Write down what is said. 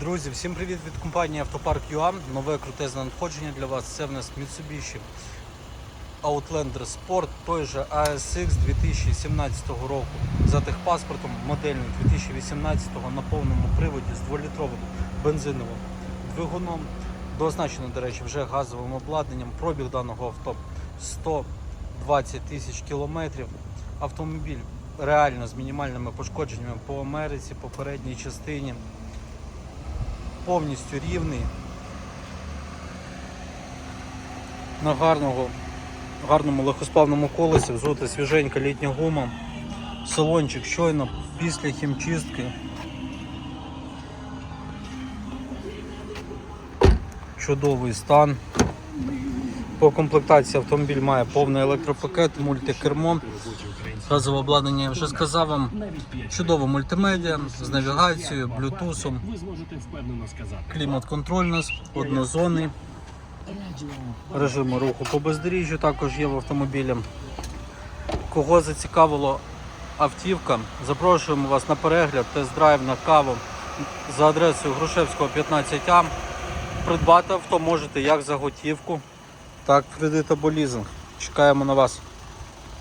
Друзі, всім привіт від компанії Автопарк ЮА. Нове крутезне надходження для вас. Це в нас Mitsubishi Outlander Sport, той же ASX 2017 року за техпаспортом, модельний 2018 на повному приводі з 2-літровим бензиновим двигуном. Дооснащено, до речі, вже газовим обладнанням. Пробіг даного авто 120 тисяч кілометрів. Автомобіль реально з мінімальними пошкодженнями по Америці, по передній частині повністю рівний. На гарного, гарному легкосплавному колесі, взута свіженька літня гума. Салончик щойно після хімчистки. Чудовий стан. По комплектації автомобіль має повний електропакет, мультикермо. Газове обладнання я вже сказав вам. Чудова мультимедіа з навігацією, блютусом. Клімат-контроль нас однозонний. Режими руху по бездоріжжю також є в автомобілі. Кого зацікавило автівка, запрошуємо вас на перегляд, тест-драйв на каву за адресою Грушевського 15А. Придбати авто можете як за готівку, так кредит або. Чекаємо на вас.